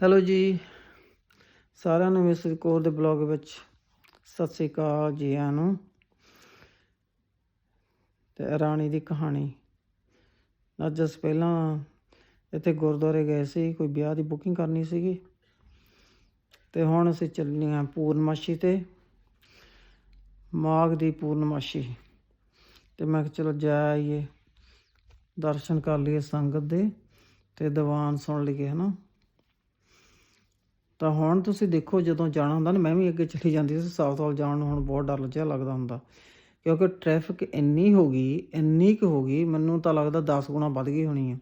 Hello ਜੀ। ਸਾਰਿਆਂ ਨੂੰ ਮਿਸਰ ਕੌਰ ਦੇ ਬਲੌਗ ਵਿੱਚ ਸਤਿ ਸ੍ਰੀ ਅਕਾਲ ਜੀ ਆਇਆਂ ਨੂੰ। ਤੇ ਰਾਣੀ ਦੀ ਕਹਾਣੀ। ਅੱਜ ਅਸੀਂ ਪਹਿਲਾਂ ਇੱਥੇ ਗੁਰਦੁਆਰੇ ਗਏ ਸੀ, ਕੋਈ ਵਿਆਹ ਦੀ ਬੁਕਿੰਗ ਕਰਨੀ ਸੀਗੀ। ਤੇ ਹੁਣ ਅਸੀਂ ਚੱਲੇ ਹਾਂ ਪੂਰਨਮਾਸ਼ੀ ਤੇ, ਮਾਘ ਦੀ ਪੂਰਨਮਾਸ਼ੀ। ਤੇ ਮੈਂ ਕਿਹਾ ਚਲੋ ਜਾ ਆਈਏ, ਦਰਸ਼ਨ ਕਰ ਲਈਏ ਸੰਗਤ ਦੇ ਤੇ ਦੀਵਾਨ ਸੁਣ ਲਈਏ, ਹਨਾ। ਤਾਂ ਹੁਣ ਤੁਸੀਂ ਦੇਖੋ ਜਦੋਂ ਜਾਣਾ ਹੁੰਦਾ ਨਾ, ਮੈਂ ਵੀ ਅੱਗੇ ਚਲੀ ਜਾਂਦੀ ਸੀ, ਸਾਊਥ ਵੱਲ ਜਾਣ ਨੂੰ ਹੁਣ ਬਹੁਤ ਡਰ ਜਿਹਾ ਲੱਗਦਾ ਹੁੰਦਾ। ਕਿਉਂਕਿ ਟ੍ਰੈਫਿਕ ਇੰਨੀ ਹੋ ਗਈ, ਇੰਨੀ ਕੁ ਹੋ ਗਈ, ਮੈਨੂੰ ਤਾਂ ਲੱਗਦਾ 10 ਗੁਣਾ ਵੱਧ ਗਈ ਹੋਣੀ ਹੈ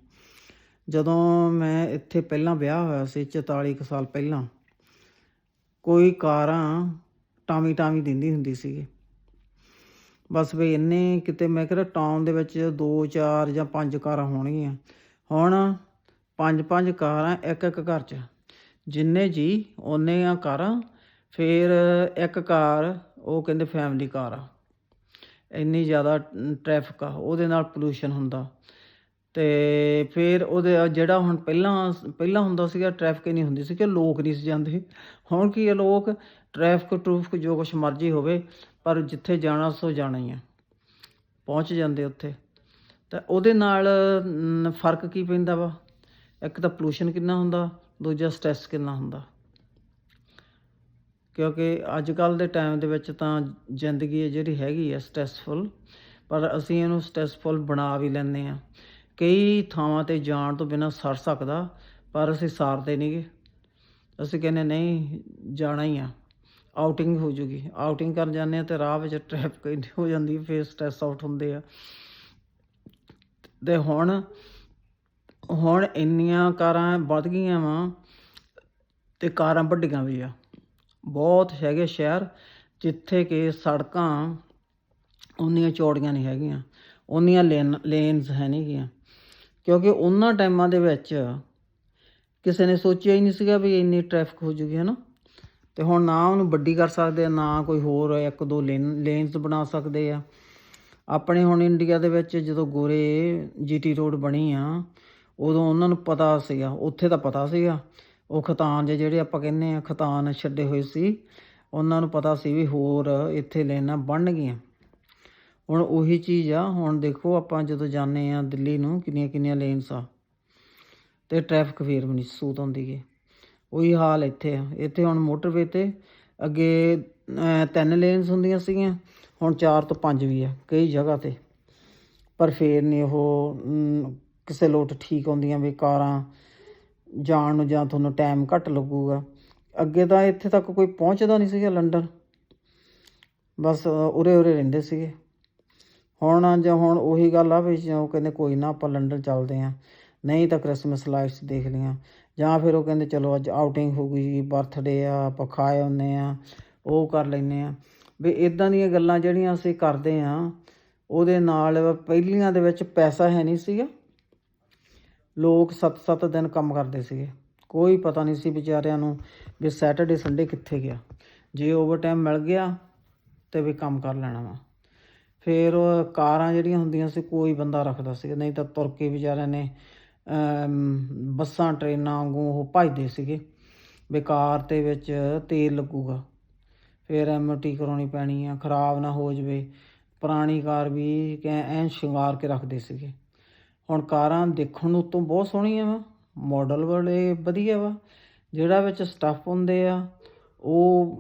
ਜਦੋਂ ਮੈਂ ਇੱਥੇ ਪਹਿਲਾਂ ਵਿਆਹ ਹੋਇਆ ਸੀ 44 ਕੁ ਸਾਲ ਪਹਿਲਾਂ, ਕੋਈ ਕਾਰਾਂ ਟਾਮੀ ਟਾਮੀ ਦਿੰਦੀ ਹੁੰਦੀ ਸੀਗੀ। ਬਸ ਵੀ ਇੰਨੇ ਕਿਤੇ ਮੈਂ ਕਿਹਾ ਟਾਊਨ ਦੇ ਵਿੱਚ 2 4 ਜਾਂ 5 ਕਾਰਾਂ ਹੋਣਗੀਆਂ। ਹੁਣ ਪੰਜ ਪੰਜ ਕਾਰਾਂ ਇੱਕ ਇੱਕ ਘਰ 'ਚ। ਜਿੰਨੇ ਜੀ ਉਹਨੇ ਆ ਕਾਰਾਂ ਫਿਰ ਇੱਕ ਕਾਰ ਉਹ ਕਹਿੰਦੇ ਫੈਮਿਲੀ ਕਾਰ ਆ। ਇੰਨੀ ਜ਼ਿਆਦਾ ਟ੍ਰੈਫਿਕ ਆ, ਉਹਦੇ ਨਾਲ ਪੋਲੂਸ਼ਨ ਹੁੰਦਾ। ਤੇ ਫਿਰ ਉਹਦੇ, ਜਿਹੜਾ ਹੁਣ ਪਹਿਲਾਂ ਪਹਿਲਾਂ ਹੁੰਦਾ ਸੀਗਾ ਟ੍ਰੈਫਿਕ ਨਹੀਂ ਹੁੰਦੀ ਸੀ ਕਿ ਲੋਕ ਨਹੀਂ ਸੀ ਜਾਂਦੇ। ਹੁਣ ਕੀ ਆ ਲੋਕ ਟ੍ਰੈਫਿਕ ਟਰੂਫਿਕ ਜੋ ਕੁਛ ਮਰਜ਼ੀ ਹੋਵੇ, ਪਰ ਜਿੱਥੇ ਜਾਣਾ, ਸੋ ਜਾਣਾ ਹੀ ਆ। ਪਹੁੰਚ ਜਾਂਦੇ ਉੱਥੇ। ਤਾਂ ਉਹਦੇ ਨਾਲ ਫ਼ਰਕ ਕੀ ਪੈਂਦਾ ਵਾ? ਇੱਕ ਤਾਂ ਪੋਲੂਸ਼ਨ ਕਿੰਨਾ ਹੁੰਦਾ ਦੂਜਾ ਸਟ੍ਰੈਸ ਕਿੰਨਾ ਹੁੰਦਾ? ਕਿਉਂਕਿ ਅੱਜ ਕੱਲ ਦੇ ਟਾਈਮ ਦੇ ਵਿੱਚ ਤਾਂ ਜ਼ਿੰਦਗੀ ਜਿਹੜੀ ਹੈਗੀ ਹੈ ਸਟ੍ਰੈਸਫੁਲ ਪਰ ਅਸੀਂ ਇਹਨੂੰ ਸਟ੍ਰੈਸਫੁਲ ਬਣਾ ਵੀ ਲੈਂਦੇ ਆ ਕਈ ਥਾਵਾਂ ਤੇ ਜਾਣ ਤੋਂ ਬਿਨਾਂ ਸਰ ਸਕਦਾ ਪਰ ਅਸੀਂ ਸਾਰਦੇ ਨਹੀਂਗੇ ਅਸੀਂ ਕਹਿੰਦੇ ਨਹੀਂ ਜਾਣਾ ਹੀ ਆ। ਆਊਟਿੰਗ ਹੋ ਜੂਗੀ। ਆਊਟਿੰਗ ਕਰਨ ਜਾਂਦੇ ਆ ਤੇ ਰਾਹ ਵਿੱਚ ਟ੍ਰੈਫਿਕ ਇੰਨੀ ਹੋ ਜਾਂਦੀ ਹੈ, ਫਿਰ ਸਟ੍ਰੈਸ ਆਊਟ ਹੁੰਦੇ ਆ। ਤੇ ਹੁਣ ਹੁਣ ਇੰਨੀਆਂ ਕਾਰਾਂ ਵੱਧ ਗਈਆਂ ਵਾ ਤੇ ਕਾਰਾਂ ਵੱਡੀਆਂ ਵੀ ਆ। ਬਹੁਤ ਹੈਗੇ ਸ਼ਹਿਰ ਜਿੱਥੇ ਕਿ ਸੜਕਾਂ ਉਨੀਆਂ ਚੌੜੀਆਂ ਨਹੀਂ ਹੈਗੀਆਂ, ਉਨੀਆਂ ਲੇਨ ਲੇਨਸ ਹੈ ਨਹੀਂ ਗੀਆਂ। ਕਿਉਂਕਿ ਉਹਨਾਂ ਟਾਈਮਾਂ ਦੇ ਵਿੱਚ ਕਿਸੇ ਨੇ ਸੋਚਿਆ ਹੀ ਨਹੀਂ ਸੀਗਾ ਵੀ ਇੰਨੀ ਟ੍ਰੈਫਿਕ ਹੋ ਜੂਗੀ, ਹਨਾ? ਤੇ ਹੁਣ ਨਾ ਉਹਨੂੰ ਵੱਡੀ ਕਰ ਸਕਦੇ ਆ, ਨਾ ਕੋਈ ਹੋਰ ਇੱਕ ਦੋ ਲੇਨ ਲੇਨਸ ਬਣਾ ਸਕਦੇ ਆ। ਆਪਣੇ ਹੁਣ ਇੰਡੀਆ ਦੇ ਵਿੱਚ ਜਦੋਂ ਗੋਰੇ ਜੀਟੀ ਰੋਡ ਬਣੀ ਆ ਉਦੋਂ ਉਹਨਾਂ ਨੂੰ ਪਤਾ ਸੀਗਾ, ਉੱਥੇ ਤਾਂ ਪਤਾ ਸੀਗਾ। ਉਹ ਖਤਾਨ ਜੇ ਜਿਹੜੇ ਆਪਾਂ ਕਹਿੰਦੇ ਆ, ਖਤਾਨ ਛੱਡੇ ਹੋਏ ਸੀ, ਉਹਨਾਂ ਨੂੰ ਪਤਾ ਸੀ ਵੀ ਹੋਰ ਇੱਥੇ ਲੈਣਾ ਬਣ ਗਈਆਂ ਹੁਣ ਉਹੀ ਚੀਜ਼ ਆ, ਹੁਣ ਦੇਖੋ ਆਪਾਂ ਜਦੋਂ ਜਾਂਦੇ ਆ ਦਿੱਲੀ ਨੂੰ, ਕਿੰਨੀਆਂ ਕਿੰਨੀਆਂ ਲੇਨਸ ਆ। ਤੇ ਟ੍ਰੈਫਿਕ ਫੇਰ ਵੀ ਨਹੀਂ ਸੂਤ ਹੁੰਦੀ ਹੈ ਉਹੀ ਹਾਲ ਇੱਥੇ ਆ। ਇੱਥੇ ਹੁਣ ਮੋਟਰਵੇ ਤੇ ਅੱਗੇ ਤਿੰਨ ਲੇਨਸ ਹੁੰਦੀਆਂ ਸੀਗੀਆਂ, ਹੁਣ ਚਾਰ ਤੋਂ ਪੰਜ ਵੀ ਆ, ਕਈ ਜਗ੍ਹਾ ਤੇ। ਪਰ ਫੇਰ ਨਹੀਂ ਉਹ ਕਿਸੇ ਲੋਟ ਠੀਕ ਆਉਂਦੀਆਂ ਵੀ ਕਾਰਾਂ ਜਾਣ ਨੂੰ ਜਾਂ ਤੁਹਾਨੂੰ ਟਾਈਮ ਘੱਟ ਲੱਗੂਗਾ। ਅੱਗੇ ਤਾਂ ਇੱਥੇ ਤੱਕ ਕੋਈ ਪਹੁੰਚਦਾ ਨਹੀਂ ਸੀਗਾ ਲੰਡਨ। ਬਸ ਉਰੇ ਉਰੇ ਰਹਿੰਦੇ ਸੀਗੇ। ਹੁਣ ਜਾਂ ਹੁਣ ਉਹੀ ਗੱਲ ਆ ਵੀ ਜੋ ਕਹਿੰਦੇ ਕੋਈ ਨਾ ਆਪਾਂ ਲੰਡਨ ਚੱਲਦੇ ਆਂ ਨਹੀਂ ਤਾਂ ਕ੍ਰਿਸਮਸ ਲਾਈਟਸ ਦੇਖ ਲਈਆਂ। ਜਾਂ ਫਿਰ ਉਹ ਕਹਿੰਦੇ ਚਲੋ ਅੱਜ ਆਊਟਿੰਗ ਹੋ ਗਈ ਬਰਥਡੇ ਆ, ਆਪਾਂ ਖਾਏ ਆਉਂਦੇ ਆ ਉਹ ਕਰ ਲੈਨੇ ਆ ਵੀ ਇਦਾਂ ਦੀਆਂ ਗੱਲਾਂ ਜਿਹੜੀਆਂ ਅਸੀਂ ਕਰਦੇ ਆ ਉਹਦੇ ਨਾਲ ਪਹਿਲੀਆਂ ਦੇ ਵਿੱਚ ਪੈਸਾ ਹੈ ਨਹੀਂ ਸੀਗਾ। ਲੋਕ 7-7 ਦਿਨ ਕੰਮ ਕਰਦੇ ਸੀਗੇ। ਕੋਈ ਪਤਾ ਨਹੀਂ ਸੀ ਵਿਚਾਰਿਆਂ ਨੂੰ ਵੀ ਸੈਟਰਡੇ ਸੰਡੇ ਕਿੱਥੇ ਗਿਆ। ਜੇ ਓਵਰਟਾਈਮ ਮਿਲ ਗਿਆ ਤੇ ਵੀ ਕੰਮ ਕਰ ਲੈਣਾ ਵਾ। ਫਿਰ ਕਾਰਾਂ ਜਿਹੜੀਆਂ ਹੁੰਦੀਆਂ ਸੀ, ਕੋਈ ਬੰਦਾ ਰੱਖਦਾ ਸੀ ਨਹੀਂ ਤਾਂ ਤੁਰ ਕੇ ਵਿਚਾਰਿਆਂ ਨੇ ਬੱਸਾਂ, ਟ੍ਰੇਨਾਂ ਵਾਂਗੂ ਉਹ ਭਜਦੇ ਸੀਗੇ। ਬੇਕਾਰ ਤੇ ਵਿੱਚ ਤੇਲ ਲੱਗੂਗਾ। ਫਿਰ ਐਮਟੀ ਕਰਾਉਣੀ ਪੈਣੀ ਆ, ਖਰਾਬ ਨਾ ਹੋ ਜਵੇ। ਪੁਰਾਣੀ ਕਾਰ ਵੀ ਕੈ ਐਨ ਸ਼ਿੰਗਾਰ ਕੇ ਰੱਖਦੇ ਸੀਗੇ। ਹੁਣ ਕਾਰਾਂ ਦੇਖਣ ਨੂੰ ਤੋਂ ਬਹੁਤ ਸੋਹਣੀਆਂ ਵਾ ਮਾਡਲ ਬੜੇ ਵਧੀਆ ਵਾ, ਜਿਹੜਾ ਵਿੱਚ ਸਟੱਫ ਹੁੰਦੇ ਆ, ਉਹ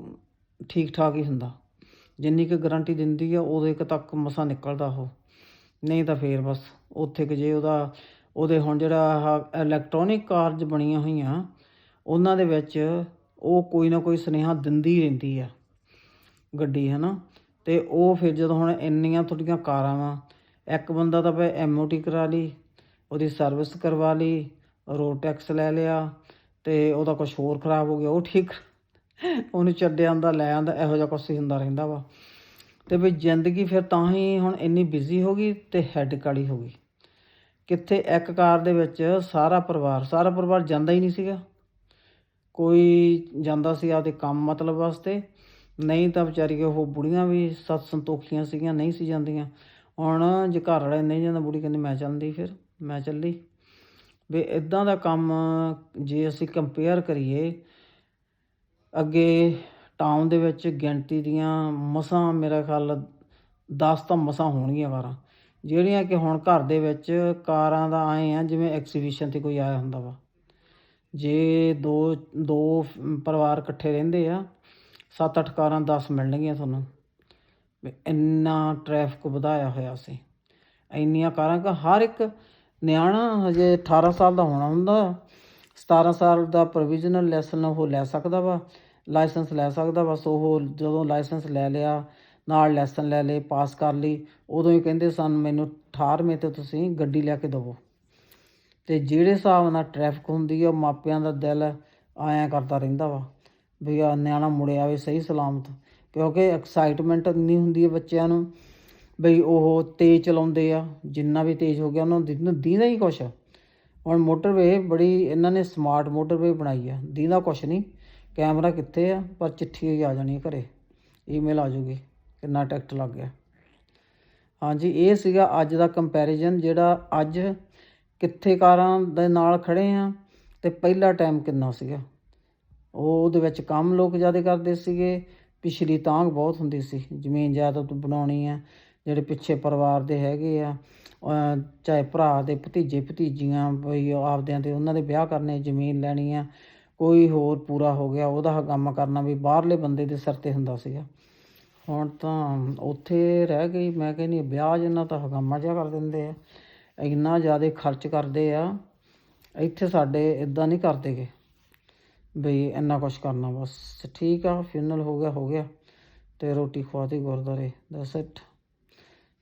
ਠੀਕ ਠਾਕ ਹੀ ਹੁੰਦਾ। ਜਿੰਨੀ ਕੁ ਗਾਰੰਟੀ ਦਿੰਦੀ ਆ ਉਹਦੇ ਕੁ ਤੱਕ ਮਸਾ ਨਿਕਲਦਾ ਉਹ। ਨਹੀਂ ਤਾਂ ਫੇਰ ਬਸ, ਉੱਥੇ ਕਿ ਜੇ ਉਹਦਾ, ਉਹਦੇ ਹੁਣ ਜਿਹੜਾ ਇਲੈਕਟ੍ਰੋਨਿਕ ਕਾਰਜ ਬਣੀਆਂ ਹੋਈਆਂ, ਉਹਨਾਂ ਦੇ ਵਿੱਚ ਉਹ ਕੋਈ ਨਾ ਕੋਈ ਸੁਨੇਹਾ ਦਿੰਦੀ ਰਹਿੰਦੀ ਆ, ਗੱਡੀ, ਹਨਾ? ਤੇ ਉਹ ਫਿਰ ਜਦੋਂ ਹੁਣ ਇੰਨੀਆਂ ਤੁਹਾਡੀਆਂ ਕਾਰਾਂ ਵਾ, ਇੱਕ ਬੰਦਾ ਤਾਂ ਭਾਵੇਂ ਐਮਓਟੀ ਕਰਾ ਲਈ ਉਹਦੀ ਸਰਵਿਸ ਕਰਵਾ ਲਈ ਰੋਡ ਟੈਕਸ ਲੈ ਲਿਆ ਤੇ ਉਹਦਾ ਕੁਝ ਹੋਰ ਖਰਾਬ ਹੋ ਗਿਆ, ਉਹ ਠੀਕ। ਉਹਨੂੰ ਛੱਡਿਆ ਆਂਦਾ ਲੈ ਆਂਦਾ ਇਹੋ ਜਿਹਾ ਕੁਛ ਹੁੰਦਾ ਰਹਿੰਦਾ ਵਾ। ਤੇ ਵੀ ਜ਼ਿੰਦਗੀ ਫਿਰ ਤਾਂ ਹੀ ਹੁਣ ਇੰਨੀ ਬਿਜ਼ੀ ਹੋ ਗਈ ਤੇ ਹੈਡ ਕਾਲੀ ਹੋ ਗਈ। ਕਿੱਥੇ ਇੱਕ ਕਾਰ ਦੇ ਵਿੱਚ ਸਾਰਾ ਪਰਿਵਾਰ ਸਾਰਾ ਪਰਿਵਾਰ ਜਾਂਦਾ ਹੀ ਨਹੀਂ ਸੀਗਾ। ਕੋਈ ਜਾਂਦਾ ਸੀ ਆਪਦੇ ਕੰਮ ਮਤਲਬ ਵਾਸਤੇ, ਨਹੀਂ ਤਾਂ ਵਿਚਾਰੀ ਉਹ ਬੁੜੀਆਂ ਵੀ ਸੱਤ ਸੰਤੋਖੀਆਂ ਸੀਗੀਆਂ, ਨਹੀਂ ਸੀ ਜਾਂਦੀਆਂ। ਹੁਣ ਜੇ ਘਰ ਵਾਲੇ ਨਹੀਂ ਜਾਂਦਾ, ਬੁੜੀ ਕਹਿੰਦੀ ਮੈਂ ਜਾਂਦੀ ਫਿਰ। ਮੈਂ ਚੱਲੀ। ਵੀ ਇਦਾਂ ਦਾ ਕੰਮ ਜੇ ਅਸੀਂ ਕੰਪੇਅਰ ਕਰੀਏ, ਅੱਗੇ ਟਾਊਨ ਦੇ ਵਿੱਚ ਗਿਣਤੀ ਦੀਆਂ ਮਸਾਂ ਮੇਰਾ ਖਿਆਲ 10 ਤਾਂ ਮਸਾਂ ਹੋਣਗੀਆਂ ਕਾਰਾਂ ਜਿਹੜੀਆਂ ਕਿ ਹੁਣ ਘਰ ਦੇ ਵਿੱਚ ਕਾਰਾਂ ਦਾ ਆਏ ਆ, ਜਿਵੇਂ ਐਕਸੀਬਿਸ਼ਨ ਤੇ ਕੋਈ ਆਇਆ ਹੁੰਦਾ ਵਾ। ਜੇ ਦੋ ਦੋ ਪਰਿਵਾਰ ਇਕੱਠੇ ਰਹਿੰਦੇ ਆ 7-8 ਕਾਰਾਂ 10 ਮਿਲਣਗੀਆਂ ਤੁਹਾਨੂੰ। ਵੀ ਇੰਨਾ ਟ੍ਰੈਫਿਕ ਵਧਾਇਆ ਹੋਇਆ ਸੀ। ਇੰਨੀਆਂ ਕਾਰਾਂ ਕਿ ਹਰ ਇੱਕ ਨਿਆਣਾ, ਹਜੇ 18 ਸਾਲ ਦਾ ਹੋਣਾ ਹੁੰਦਾ। 17 ਸਾਲ ਦਾ ਪ੍ਰੋਵੀਜ਼ਨਲ ਲੈਸਨ ਉਹ ਲੈ ਸਕਦਾ ਵਾ ਲਾਇਸੈਂਸ ਲੈ ਸਕਦਾ ਬਸ ਉਹ ਜਦੋਂ ਲਾਇਸੈਂਸ ਲੈ ਲਿਆ, ਨਾਲ ਲੈਸਨ ਲੈ ਲਏ ਪਾਸ ਕਰ ਲਈ, ਉਦੋਂ ਹੀ ਕਹਿੰਦੇ ਸਨ, ਮੈਨੂੰ 18ਵੇਂ ਤੇ ਤੁਸੀਂ ਗੱਡੀ ਲੈ ਕੇ ਦੇਵੋ। ਤੇ ਜਿਹੜੇ ਹਿਸਾਬ ਨਾਲ ਟ੍ਰੈਫਿਕ ਹੁੰਦੀ ਆ, ਉਹ ਮਾਪਿਆਂ ਦਾ ਦਿਲ ਆਇਆ ਕਰਦਾ ਰਹਿੰਦਾ ਵਾ, ਵੀ ਆ ਨਿਆਣਾ ਮੁੜਿਆ ਆਵੇ ਸਹੀ ਸਲਾਮਤ। ਕਿਉਂਕਿ ਐਕਸਾਈਟਮੈਂਟ ਇੰਨੀ ਹੁੰਦੀ ਹੈ ਬੱਚਿਆਂ ਨੂੰ ਬਈ ਉਹ ਤੇਜ਼ ਚਲਾਉਂਦੇ ਆ, ਜਿੰਨਾ ਵੀ ਤੇਜ਼ ਹੋ ਗਿਆ ਉਹਨਾਂ ਨੂੰ ਦਿਨ- ਦੀਂਦਾ ਹੀ ਕੁਛ ਹੁਣ ਮੋਟਰਵੇ ਬੜੀ, ਇਹਨਾਂ ਨੇ ਸਮਾਰਟ ਮੋਟਰਵੇ ਬਣਾਈ ਆ, ਦੀਂਦਾ ਕੁਛ ਨਹੀਂ। ਕੈਮਰਾ ਕਿੱਥੇ ਆ? ਪਰ ਚਿੱਠੀ ਹੀ ਆ ਜਾਣੀ ਆ ਘਰੇ। ਈਮੇਲ ਆ ਜੂਗੀ ਕਿੰਨਾ ਟਿਕਟ ਲੱਗ ਗਿਆ। ਹਾਂਜੀ, ਇਹ ਸੀਗਾ ਅੱਜ ਦਾ ਕੰਪੈਰੀਜ਼ਨ ਜਿਹੜਾ ਅੱਜ ਕਿੱਥੇ ਕਾਰਾਂ ਦੇ ਨਾਲ ਖੜੇ ਆ ਤੇ ਪਹਿਲਾ ਟਾਈਮ ਕਿੰਨਾ ਸੀਗਾ। ਉਹ ਉਹਦੇ ਵਿੱਚ ਕੰਮ ਲੋਕ ਜ਼ਿਆਦਾ ਕਰਦੇ ਸੀਗੇ, ਪਿਛਲੀ ਤਾਂਘ ਬਹੁਤ ਹੁੰਦੀ ਸੀ, ਜ਼ਮੀਨ ਜਾਇਦਾਦ ਬਣਾਉਣੀ ਆ ਜਿਹੜੇ ਪਿੱਛੇ ਪਰਿਵਾਰ ਦੇ ਹੈਗੇ ਆ ਚਾਹੇ ਭਰਾ ਦੇ ਭਤੀਜੇ ਭਤੀਜੀਆਂ ਬਈ ਆਪਦਿਆਂ ਦੇ ਉਹਨਾਂ ਦੇ ਵਿਆਹ ਕਰਨੇ ਜ਼ਮੀਨ ਲੈਣੀ ਆ, ਕੋਈ ਹੋਰ ਪੂਰਾ ਹੋ ਗਿਆ, ਉਹਦਾ ਹਗਾਮਾ ਕਰਨਾ ਵੀ ਬਾਹਰਲੇ ਬੰਦੇ ਦੇ ਸਿਰ ਤੇ ਹੁੰਦਾ ਸੀਗਾ। ਹੁਣ ਤਾਂ ਉੱਥੇ ਰਹਿ ਗਈ, ਮੈਂ ਕਹਿੰਦੀ ਵਿਆਹ ਜਿੰਨਾ ਤਾਂ ਹਗਾਮਾ ਜਿਹਾ ਕਰ ਦਿੰਦੇ ਆ, ਇੰਨਾ ਜ਼ਿਆਦਾ ਖਰਚ ਕਰਦੇ ਆ, ਇੱਥੇ ਸਾਡੇ ਇਦਾਂ ਨਹੀਂ ਕਰਦੇਗੇ ਬਈ ਇੰਨਾ ਕੁਛ ਕਰਨਾ ਬਸ, ਠੀਕ ਆ ਫਿਨਲ ਹੋ ਗਿਆ ਹੋ ਗਿਆ, ਤੇ ਰੋਟੀ ਖਵਾਤੀ ਗੁਰਦਾਰੇ ਦਸ ਇਟ